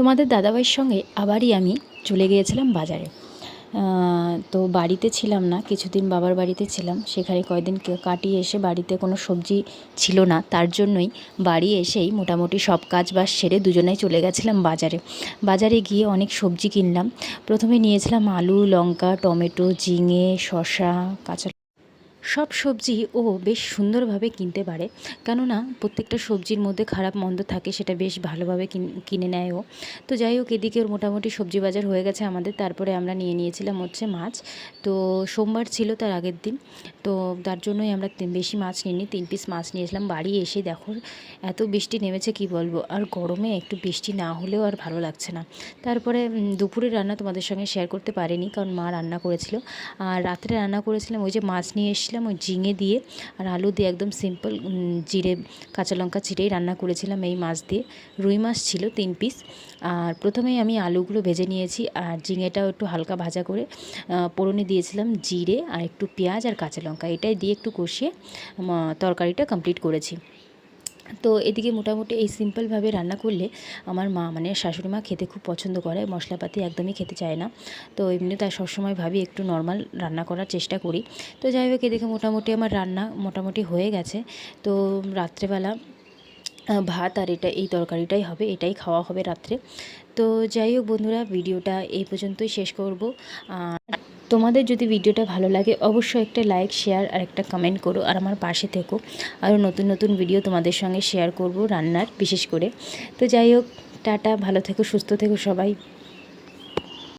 তোমাদের দাদাভাইয়ের সঙ্গে আবারই আমি চলে গিয়েছিলাম বাজারে। তো বাড়িতে ছিলাম না, কিছুদিন বাবার বাড়িতে ছিলাম। সেখানে কয়েকদিন কাটিয়ে এসে বাড়িতে কোনো সবজি ছিল না, তার জন্যই বাড়ি এসেই মোটামুটি সব কাজ বাজ সেরে দুজনেই চলে গেছিলাম বাজারে। বাজারে গিয়ে অনেক সবজি কিনলাম। প্রথমে নিয়েছিলাম আলু, লঙ্কা, টমেটো, ঝিঙে, শসা, কাঁচা সব সবজি ও বেশ সুন্দরভাবে কিনতে পারে। কেননা, প্রত্যেকটা সবজির মধ্যে খারাপ মন্দ থাকে, সেটা বেশ ভালোভাবে কিন- নেয় ও তো যাই হোক, এদিকে ওর মোটামুটি সবজি বাজার হয়ে গেছে আমাদের। তারপরে আমরা নিয়ে নিয়েছিলাম হচ্ছে মাছ। তো সোমবার ছিল তার আগের দিন। তো তার জন্যই আমরা বেশি মাছ নিইনি, তিন পিস মাছ নিয়েছিলাম। বাড়ি এসে দেখো, এত বৃষ্টি নেমেছে, কি বলব? আর গরমে একটু বৃষ্টি না হলেও আর ভালো লাগছে না। তারপরে দুপুরের রান্না তোমাদের সঙ্গে শেয়ার করতে পারিনি, কারণ মা রান্না করেছিল। আর রাত্রে রান্না করেছিলাম, ওই যে মাছ নিয়ে এসেছিলাম ওই ঝিঙে দিয়ে আর আলু দিয়ে একদম সিম্পল জিরে, কাঁচা লঙ্কা চিরেই রান্না করেছিলাম এই মাছ দিয়ে। রুই মাছ ছিল তিন পিস আর প্রথমেই আমি আলুগুলো ভেজে নিয়েছি আর ঝিঙেটাও একটু হালকা ভাজা করে পোড়নে দিয়েছিলাম জিরে আর একটু পেঁয়াজ আর কাঁচা লঙ্কা। এটাই দিয়ে একটু কষিয়ে তরকারিটা কমপ্লিট করেছি। তো এদিকে মোটামুটি এই সিম্পলভাবে রান্না করলে আমার মা মানে শাশুড়ি মা খেতে খুব পছন্দ করে, মশলাপাতি একদমই খেতে চায় না। তো এমনি তাই সবসময় ভাবি একটু নর্মাল রান্না করার চেষ্টা করি। তো যাই হোক, এদিকে মোটামুটি আমার রান্না মোটামুটি হয়ে গেছে। তো রাত্রেবেলা ভাত আর এটা, এই তরকারিটাই হবে, এটাই খাওয়া হবে রাত্রে। তো যাই হোক বন্ধুরা, ভিডিওটা এই পর্যন্তই শেষ করব। আর তোমাদের যদি ভিডিওটা ভালো লাগে, অবশ্যই একটা লাইক শেয়ার আর একটা কমেন্ট করো আর আমার পাশে থেকো। আরও নতুন নতুন ভিডিও তোমাদের সঙ্গে শেয়ার করব রান্নার, বিশেষ করে। তো যাই হোক, টাটা, ভালো থেকো, সুস্থ থেকো সবাই।